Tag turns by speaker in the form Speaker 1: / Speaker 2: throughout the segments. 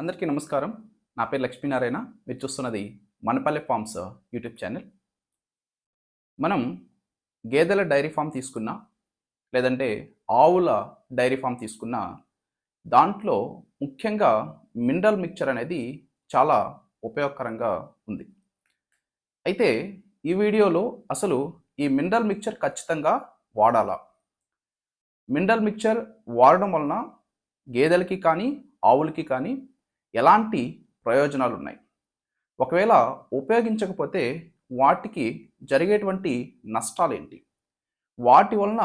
Speaker 1: అందరికీ నమస్కారం. నా పేరు లక్ష్మీనారాయణ. మీరు చూస్తున్నది మనపల్లె ఫార్మ్స్ యూట్యూబ్ ఛానల్. మనం గేదెల డైరీ ఫామ్ తీసుకున్నా లేదంటే ఆవుల డైరీ ఫామ్ తీసుకున్నా దాంట్లో ముఖ్యంగా మినరల్ మిక్చర్ అనేది చాలా ఉపయోగకరంగా ఉంది. అయితే ఈ వీడియోలో అసలు ఈ మినరల్ మిక్చర్ ఖచ్చితంగా వాడాలా? మినరల్ మిక్చర్ వాడడం వలన గేదెలకి కానీ ఆవులకి కానీ ఎలాంటి ప్రయోజనాలు ఉన్నాయి ఒకవేళ ఉపయోగించకపోతే వాటికి జరిగేటువంటి నష్టాలు ఏంటి వాటి వలన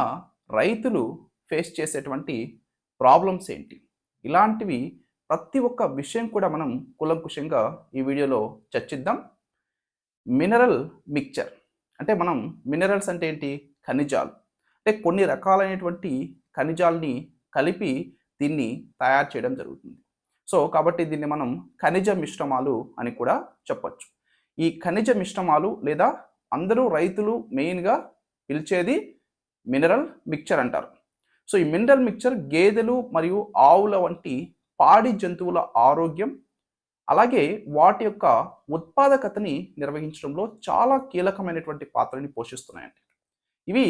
Speaker 1: రైతులు ఫేస్ చేసేటువంటి ప్రాబ్లమ్స్ ఏంటి? ఇలాంటివి ప్రతి ఒక్క విషయం కూడా మనం కులంకుశంగా ఈ వీడియోలో చర్చిద్దాం. Mineral mixture. అంటే మనం మినరల్స్ అంటే ఏంటి? ఖనిజాలు. అంటే కొన్ని రకాలైనటువంటి ఖనిజాలని కలిపి దీన్ని తయారు చేయడం జరుగుతుంది. సో కాబట్టి దీన్ని మనం ఖనిజ మిశ్రమాలు అని కూడా చెప్పచ్చు. ఈ ఖనిజ మిశ్రమాలు లేదా అందరూ రైతులు మెయిన్గా పిలిచేది మినరల్ మిక్చర్ అంటారు. సో ఈ మినరల్ మిక్చర్ గేదెలు మరియు ఆవుల వంటి పాడి జంతువుల ఆరోగ్యం అలాగే వాటి యొక్క ఉత్పాదకతని నిర్వహించడంలో చాలా కీలకమైనటువంటి పాత్రని పోషిస్తున్నాయండి. ఇవి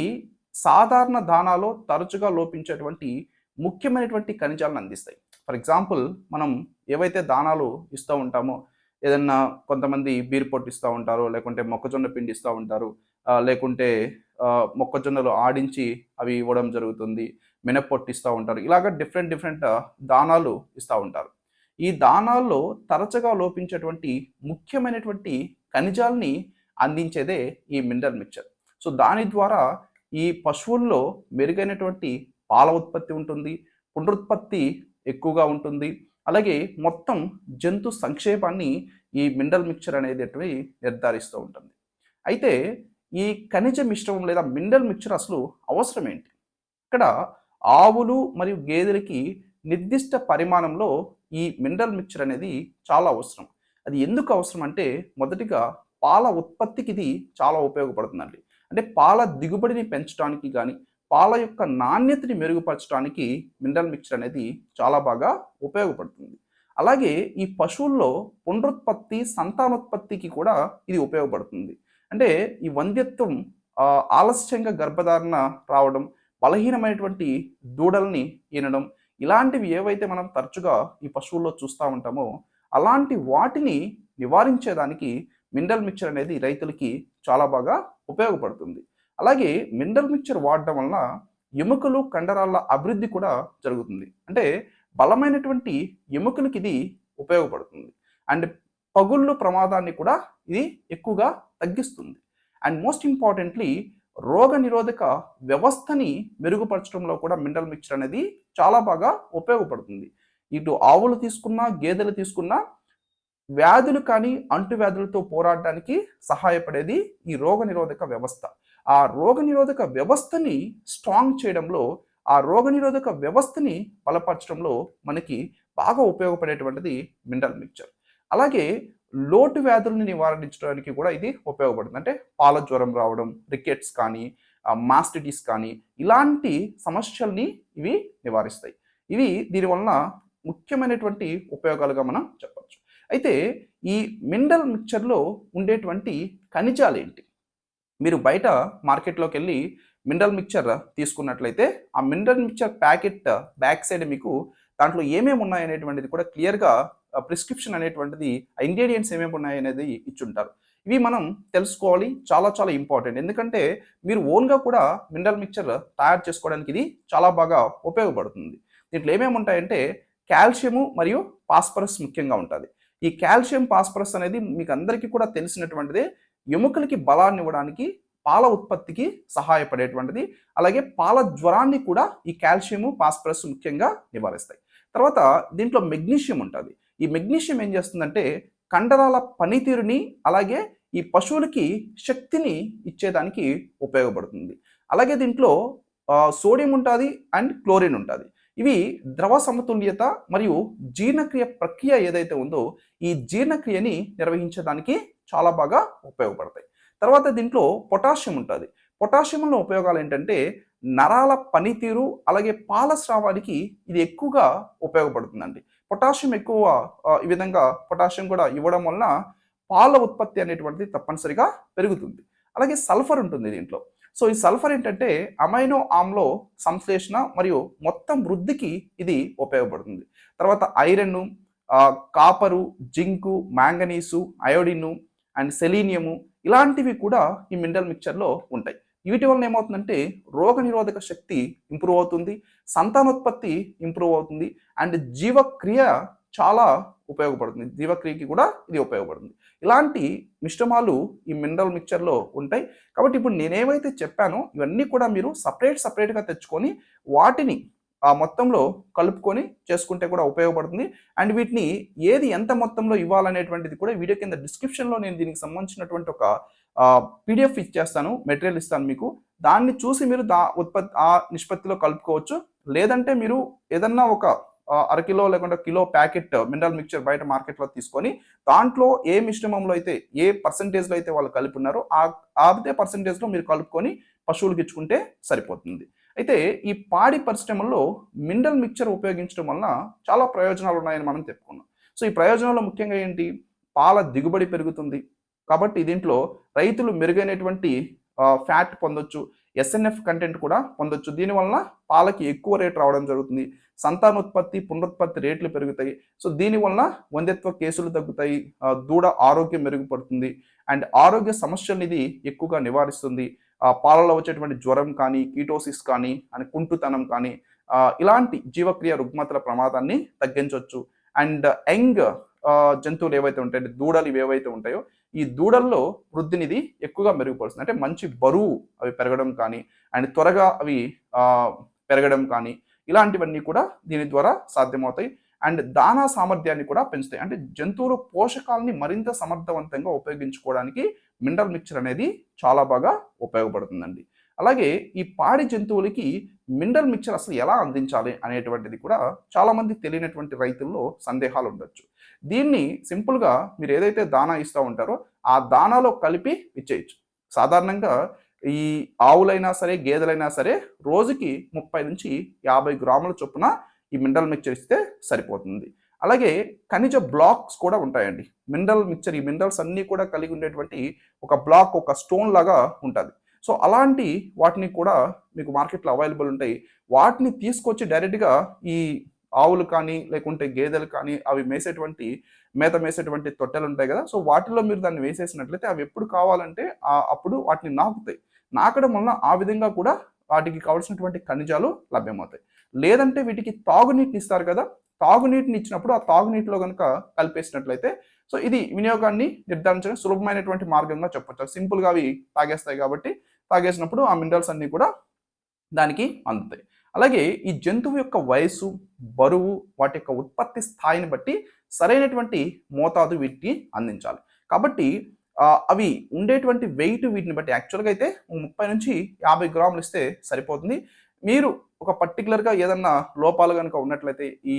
Speaker 1: సాధారణ దానాలో తరచుగా లోపించేటువంటి ముఖ్యమైనటువంటి ఖనిజాలను అందిస్తాయి. ఫర్ ఎగ్జాంపుల్ మనం ఏవైతే దానాలు ఇస్తూ ఉంటామో ఏదన్నా కొంతమంది బీర్ పొట్టు ఇస్తూ ఉంటారు లేకుంటే మొక్కజొన్న పిండి ఇస్తూ ఉంటారు లేకుంటే మొక్కజొన్నలు ఆడించి అవి ఇవ్వడం జరుగుతుంది మినప్పొట్టు ఇస్తూ ఉంటారు ఇలాగ డిఫరెంట్ డిఫరెంట్ దానాలు ఇస్తూ ఉంటారు. ఈ దానాల్లో తరచుగా లోపించేటువంటి ముఖ్యమైనటువంటి ఖనిజాల్ని అందించేదే ఈ మినరల్ మిక్చర్. సో దాని ద్వారా ఈ పశువుల్లో మెరుగైనటువంటి పాల ఉత్పత్తి ఉంటుంది పునరుత్పత్తి ఎక్కువగా ఉంటుంది. అలాగే మొత్తం జంతు సంక్షేపాన్ని ఈ మినరల్ మిక్చర్ అనేది నిర్ధారిస్తూ ఉంటుంది. అయితే ఈ ఖనిజ మిశ్రమం లేదా మినరల్ మిక్చర్ అసలు అవసరం ఏంటి ఇక్కడ ఆవులు మరియు గేదెలకి నిర్దిష్ట పరిమాణంలో ఈ మినరల్ మిక్చర్ అనేది చాలా అవసరం. అది ఎందుకు అవసరం అంటే మొదటిగా పాల ఉత్పత్తికి ఇది చాలా ఉపయోగపడుతుందండి. అంటే పాల దిగుబడిని పెంచడానికి కానీ పాల యొక్క నాణ్యతని మెరుగుపరచడానికి మినరల్ మిక్చర్ అనేది చాలా బాగా ఉపయోగపడుతుంది. అలాగే ఈ పశువుల్లో పునరుత్పత్తి సంతానోత్పత్తికి కూడా ఇది ఉపయోగపడుతుంది. అంటే ఈ వంద్యత్వం ఆలస్యంగా గర్భధారణ రావడం బలహీనమైనటువంటి దూడల్ని ఈనడం ఇలాంటివి ఏవైతే మనం తరచుగా ఈ పశువుల్లో చూస్తూ ఉంటామో అలాంటి వాటిని నివారించేదానికి మినరల్ మిక్చర్ అనేది రైతులకి చాలా బాగా ఉపయోగపడుతుంది. అలాగే మినరల్ మిక్చర్ వాడడం వలన ఎముకలు కండరాల అభివృద్ధి కూడా జరుగుతుంది. అంటే బలమైనటువంటి ఎముకలకి ఇది ఉపయోగపడుతుంది. అండ్ పగుళ్ళు ప్రమాదాన్ని కూడా ఇది ఎక్కువగా తగ్గిస్తుంది. అండ్ మోస్ట్ ఇంపార్టెంట్లీ రోగ నిరోధక వ్యవస్థని మెరుగుపరచడంలో కూడా మినరల్ మిక్చర్ అనేది చాలా బాగా ఉపయోగపడుతుంది. ఇటు ఆవులు తీసుకున్నా గేదెలు తీసుకున్నా వ్యాధులు కానీ అంటువ్యాధులతో పోరాడడానికి సహాయపడేది ఈ రోగ నిరోధక వ్యవస్థ. ఆ రోగనిరోధక వ్యవస్థని స్ట్రాంగ్ చేయడంలో ఆ రోగనిరోధక వ్యవస్థని బలపరచడంలో మనకి బాగా ఉపయోగపడేటువంటిది మినరల్ మిక్చర్. అలాగే లోటు వ్యాధుల్ని నివారించడానికి కూడా ఇది ఉపయోగపడుతుంది. అంటే పాల జ్వరం రావడం రికెట్స్ కానీ మాస్టిటిస్ కానీ ఇలాంటి సమస్యల్ని ఇవి నివారిస్తాయి. ఇవి దీనివలన ముఖ్యమైనటువంటి ఉపయోగాలుగా మనం చెప్పచ్చు. అయితే ఈ మినరల్ మిక్చర్లో ఉండేటువంటి ఖనిజాలు ఏంటి మీరు బయట మార్కెట్లోకి వెళ్ళి మినరల్ మిక్చర్ తీసుకున్నట్లయితే ఆ mineral mixture packet back side మీకు దాంట్లో ఏమేమి ఉన్నాయి అనేటువంటిది కూడా క్లియర్గా ప్రిస్క్రిప్షన్ అనేటువంటిది ఇంగ్రీడియంట్స్ ఏమేమి ఉన్నాయి అనేది ఇచ్చుంటారు. ఇవి మనం తెలుసుకోవాలి. చాలా చాలా ఇంపార్టెంట్. ఎందుకంటే మీరు ఓన్గా కూడా మినరల్ మిక్చర్ తయారు చేసుకోవడానికి ఇది చాలా బాగా ఉపయోగపడుతుంది. దీంట్లో ఏమేమి ఉంటాయంటే కాల్షియము మరియు పాస్పరస్ ముఖ్యంగా ఉంటుంది. ఈ కాల్షియం పాస్పరస్ అనేది మీకు అందరికీ కూడా తెలిసినటువంటిదే. ఎముకలకి బలాన్ని ఇవ్వడానికి పాల ఉత్పత్తికి సహాయపడేటువంటిది. అలాగే పాల జ్వరాన్ని కూడా ఈ కాల్షియము పాస్పరస్ ముఖ్యంగా నివారిస్తాయి. తర్వాత దీంట్లో మెగ్నీషియం ఉంటుంది. ఈ మెగ్నీషియం ఏం చేస్తుందంటే కండరాల పనితీరుని అలాగే ఈ పశువులకి శక్తిని ఇచ్చేదానికి ఉపయోగపడుతుంది. అలాగే దీంట్లో సోడియం ఉంటుంది అండ్ క్లోరిన్ ఉంటుంది. ఇవి ద్రవ సమతుల్యత మరియు జీర్ణక్రియ ప్రక్రియ ఏదైతే ఉందో ఈ జీర్ణక్రియని నిర్వహించడానికి చాలా బాగా ఉపయోగపడతాయి. తర్వాత దీంట్లో పొటాషియం ఉంటుంది. పొటాషియంలో ఉపయోగాలు ఏంటంటే నరాల పనితీరు అలాగే పాల స్రావానికి ఇది ఎక్కువగా ఉపయోగపడుతుందండి. పొటాషియం ఎక్కువ ఈ విధంగా పొటాషియం కూడా ఇవ్వడం వలన పాల ఉత్పత్తి అనేటువంటిది తప్పనిసరిగా పెరుగుతుంది. అలాగే సల్ఫర్ ఉంటుంది దీంట్లో. సో ఈ సల్ఫర్ ఏంటంటే అమైనో ఆమ్లో సంశ్లేషణ మరియు మొత్తం వృద్ధికి ఇది ఉపయోగపడుతుంది. తర్వాత iron copper zinc manganese iodine and selenium ఇలాంటివి కూడా ఈ మినరల్ మిక్చర్లో ఉంటాయి. వీటి వలన ఏమవుతుందంటే రోగ నిరోధక శక్తి ఇంప్రూవ్ అవుతుంది సంతానోత్పత్తి ఇంప్రూవ్ అవుతుంది అండ్ జీవక్రియ చాలా ఉపయోగపడుతుంది. జీవక్రియకి కూడా ఇది ఉపయోగపడుతుంది. ఇలాంటి మిశ్రమాలు ఈ మినరల్ మిక్చర్లో ఉంటాయి. కాబట్టి ఇప్పుడు నేనేమైతే చెప్పానో ఇవన్నీ కూడా మీరు సపరేట్ సపరేట్గా తెచ్చుకొని వాటిని ఆ మొత్తంలో కలుపుకొని చేసుకుంటే కూడా ఉపయోగపడుతుంది. అండ్ వీటిని ఏది ఎంత మొత్తంలో ఇవ్వాలనేటువంటిది కూడా వీడియో కింద డిస్క్రిప్షన్లో నేను దీనికి సంబంధించినటువంటి ఒక పీడిఎఫ్ ఇచ్చేస్తాను. మెటీరియల్ ఇస్తాను మీకు. దాన్ని చూసి మీరు దా ఉత్పత్తి ఆ నిష్పత్తిలో కలుపుకోవచ్చు. లేదంటే మీరు ఏదన్నా ఒక అరకిలో లేకుంటే కిలో ప్యాకెట్ మినరల్ మిక్చర్ బయట మార్కెట్లో తీసుకొని దాంట్లో ఏ మిశ్రమంలో అయితే ఏ పర్సంటేజ్లో అయితే వాళ్ళు కలిపి ఉన్నారో ఆ అదే పర్సంటేజ్లో మీరు కలుపుకొని పశువులకు ఇచ్చుకుంటే సరిపోతుంది. అయితే ఈ పాడి పరిశ్రమల్లో మినరల్ మిక్చర్ ఉపయోగించడం వలన చాలా ప్రయోజనాలు ఉన్నాయని మనం చెప్పుకున్నాం. సో ఈ ప్రయోజనాలు ముఖ్యంగా ఏంటి? పాల దిగుబడి పెరుగుతుంది. కాబట్టి దీంట్లో రైతులు మెరుగైనటువంటి ఫ్యాట్ పొందొచ్చు ఎస్ఎన్ఎఫ్ కంటెంట్ కూడా పొందొచ్చు. దీనివలన పాలకి ఎక్కువ రేట్ రావడం జరుగుతుంది. సంతానోత్పత్తి పునరుత్పత్తి రేట్లు పెరుగుతాయి. సో దీనివలన వంద్యత్వ కేసులు తగ్గుతాయి. దూడ ఆరోగ్యం మెరుగుపడుతుంది. అండ్ ఆరోగ్య సమస్యల్ని ఇది ఎక్కువగా నివారిస్తుంది. పాలలో వచ్చేటువంటి జ్వరం కానీ కీటోసిస్ కానీ అని కుంటుతనం కానీ ఇలాంటి జీవక్రియ రుగ్మతల ప్రమాదాన్ని తగ్గించవచ్చు అండ్ యంగ్ జంతువులు ఏవైతే ఉంటాయో దూడలు ఇవి ఏవైతే ఉంటాయో ఈ దూడల్లో వృద్ధినిది ఎక్కువగా మెరుగుపరుస్తుంది. అంటే మంచి బరువు అవి పెరగడం కానీ అండ్ త్వరగా అవి పెరగడం కానీ ఇలాంటివన్నీ కూడా దీని ద్వారా సాధ్యమవుతాయి. అండ్ దానా సామర్థ్యాన్ని కూడా పెంచుతాయి. అంటే జంతువుల పోషకాలని మరింత సమర్థవంతంగా ఉపయోగించుకోవడానికి మినరల్ మిక్చర్ అనేది చాలా బాగా ఉపయోగపడుతుందండి. అలాగే ఈ పాడి జంతువులకి మినరల్ మిక్చర్ అసలు ఎలా అందించాలి అనేటువంటిది కూడా చాలామంది తెలియనటువంటి రైతుల్లో సందేహాలు ఉండొచ్చు. దీన్ని సింపుల్గా మీరు ఏదైతే దానా ఇస్తూ ఉంటారో ఆ దానాలో కలిపి ఇచ్చేయచ్చు. సాధారణంగా ఈ ఆవులైనా సరే గేదెలైనా సరే రోజుకి ముప్పై నుంచి యాభై గ్రాముల చొప్పున ఈ మినరల్ మిక్చర్ ఇస్తే సరిపోతుంది. అలాగే ఖనిజ బ్లాక్స్ కూడా ఉంటాయండి. మినరల్ మిక్చర్ ఈ మినరల్స్ అన్నీ కూడా కలిగి ఉండేటువంటి ఒక బ్లాక్ ఒక స్టోన్ లాగా ఉంటుంది. సో అలాంటి వాటిని కూడా మీకు మార్కెట్లో అవైలబుల్ ఉంటాయి. వాటిని తీసుకొచ్చి డైరెక్ట్గా ఈ ఆవులు కానీ లేకుంటే గేదెలు కానీ అవి మేసేటువంటి మేత మేసేటువంటి తొట్టెలు ఉంటాయి కదా. సో వాటిలో మీరు దాన్ని వేసేసినట్లయితే అవి ఎప్పుడు కావాలంటే ఆ- అప్పుడు వాటిని నాకుతాయి. నాకడం వలన ఆ విధంగా కూడా వాటికి కావాల్సినటువంటి ఖనిజాలు లభ్యమవుతాయి. లేదంటే వీటికి తాగునీటిని ఇస్తారు కదా తాగునీటిని ఇచ్చినప్పుడు ఆ తాగునీటిలో కనుక కలిపేసినట్లయితే సో ఇది వినియోగాన్ని నిర్ధారించడం సులభమైనటువంటి మార్గంగా చెప్పొచ్చు. సింపుల్గా అవి తాగేస్తాయి కాబట్టి తాగేసినప్పుడు ఆ మినరల్స్ అన్నీ కూడా దానికి అందుతాయి. అలాగే ఈ జంతువు యొక్క వయసు బరువు వాటి యొక్క ఉత్పత్తి స్థాయిని బట్టి సరైనటువంటి మోతాదు వీటికి అందించాలి. కాబట్టి అవి ఉండేటువంటి వెయిట్ వీటిని బట్టి యాక్చువల్గా అయితే ముప్పై నుంచి యాభై గ్రాములు ఇస్తే సరిపోతుంది. మీరు ఒక పర్టికులర్గా ఏదన్నా లోపాలు కనుక ఉన్నట్లయితే ఈ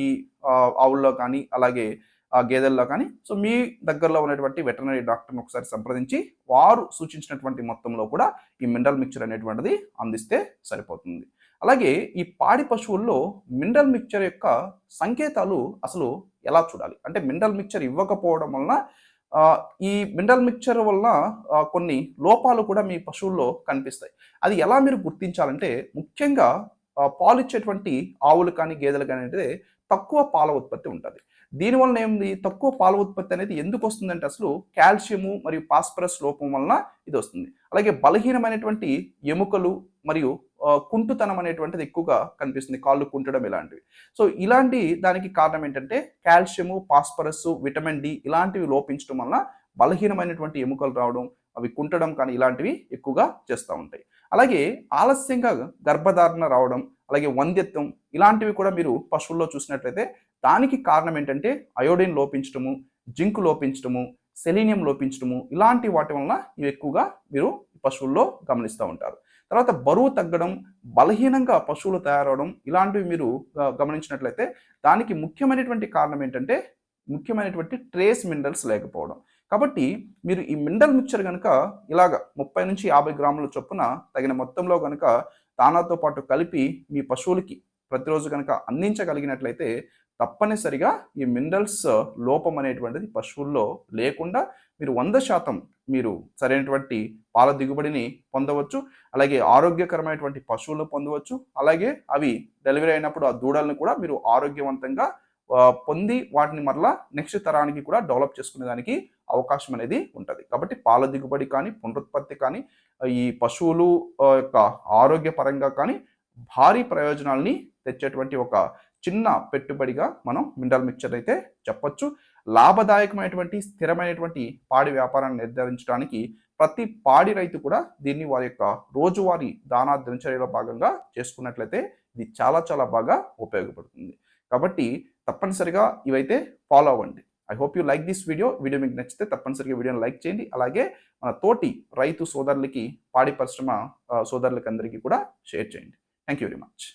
Speaker 1: ఆవుల్లో కానీ అలాగే ఆ, గేదెల్లో కానీ సో మీ దగ్గరలో ఉన్నటువంటి వెటర్నరీ డాక్టర్ని ఒకసారి సంప్రదించి వారు సూచించినటువంటి మొత్తంలో కూడా ఈ మినరల్ మిక్చర్ అనేటువంటిది అందిస్తే సరిపోతుంది. అలాగే ఈ పాడి పశువుల్లో మినరల్ మిక్చర్ యొక్క సంకేతాలు అసలు ఎలా చూడాలి? అంటే మినరల్ మిక్చర్ ఇవ్వకపోవడం వలన ఈ మినరల్ మిక్చర్ వలన కొన్ని లోపాలు కూడా మీ పశువుల్లో కనిపిస్తాయి. అది ఎలా మీరు గుర్తించాలంటే ముఖ్యంగా పాలు ఇచ్చేటువంటి ఆవులు కానీ గేదెలు కానీ అంటే తక్కువ పాల ఉత్పత్తి ఉంటుంది. దీనివల్ల ఏంది తక్కువ పాల ఉత్పత్తి అనేది ఎందుకు వస్తుందంటే అసలు కాల్షియము మరియు పాస్పరస్ లోపం వలన ఇది వస్తుంది. అలాగే బలహీనమైనటువంటి ఎముకలు మరియు కుంటుతనం అనేటువంటిది ఎక్కువగా కనిపిస్తుంది. కాళ్ళు కుంటడం ఇలాంటివి. సో ఇలాంటి దానికి కారణం ఏంటంటే కాల్షియము పాస్పరస్ విటమిన్ డి ఇలాంటివి లోపించడం వలన బలహీనమైనటువంటి ఎముకలు రావడం అవి కుంటడం కానీ ఇలాంటివి ఎక్కువగా చేస్తూ ఉంటాయి. అలాగే ఆలస్యంగా గర్భధారణ రావడం అలాగే వంద్యత్వం ఇలాంటివి కూడా మీరు పశువుల్లో చూసినట్లయితే దానికి కారణం ఏంటంటే అయోడిన్ లోపించడము జింక్ లోపించడము సెలీనియం లోపించడము ఇలాంటి వాటి వలన ఇవి ఎక్కువగా మీరు పశువుల్లో గమనిస్తూ ఉంటారు. తర్వాత బరువు తగ్గడం బలహీనంగా పశువులు తయారవడం ఇలాంటివి మీరు గమనించినట్లయితే దానికి ముఖ్యమైనటువంటి కారణం ఏంటంటే ముఖ్యమైనటువంటి ట్రేస్ మినరల్స్ లేకపోవడం. కాబట్టి మీరు ఈ మినరల్ మిక్చర్ కనుక ఇలాగ ముప్పై నుంచి యాభై గ్రాముల చొప్పున తగిన మొత్తంలో కనుక దానాతో పాటు కలిపి మీ పశువులకి ప్రతిరోజు కనుక అందించగలిగినట్లయితే తప్పనిసరిగా ఈ మినరల్స్ లోపం అనేటువంటిది పశువుల్లో లేకుండా మీరు వంద శాతం మీరు సరైనటువంటి పాల దిగుబడిని పొందవచ్చు అలాగే ఆరోగ్యకరమైనటువంటి పశువులు పొందవచ్చు అలాగే అవి డెలివరీ అయినప్పుడు ఆ దూడలను కూడా మీరు ఆరోగ్యవంతంగా పొంది వాటిని మరలా నెక్స్ట్ తరానికి కూడా డెవలప్ చేసుకునే దానికి అవకాశం అనేది ఉంటుంది. కాబట్టి పాల దిగుబడి కానీ పునరుత్పత్తి కానీ ఈ పశువులు యొక్క ఆరోగ్యపరంగా కానీ భారీ ప్రయోజనాల్ని తెచ్చేటువంటి ఒక చిన్న పెట్టుబడిగా మనం మినరల్ మిక్చర్ అయితే చెప్పొచ్చు. లాభదాయకమైనటువంటి స్థిరమైనటువంటి పాడి వ్యాపారాన్ని నిర్ధారించడానికి ప్రతి పాడి రైతు కూడా దీన్ని వారి యొక్క రోజువారీ దానా దినచర్యలో భాగంగా చేసుకున్నట్లయితే ఇది చాలా చాలా బాగా ఉపయోగపడుతుంది. కాబట్టి తప్పనిసరిగా ఇవైతే ఫాలో అవ్వండి. I hope you like this video. Video మీకు నచ్చితే తప్పనిసరిగా వీడియోని లైక్ చేయండి. అలాగే మన తోటి రైతు సోదరులకి పాడి పరిశ్రమ సోదరులకి అందరికీ కూడా షేర్ చేయండి. Thank you very much.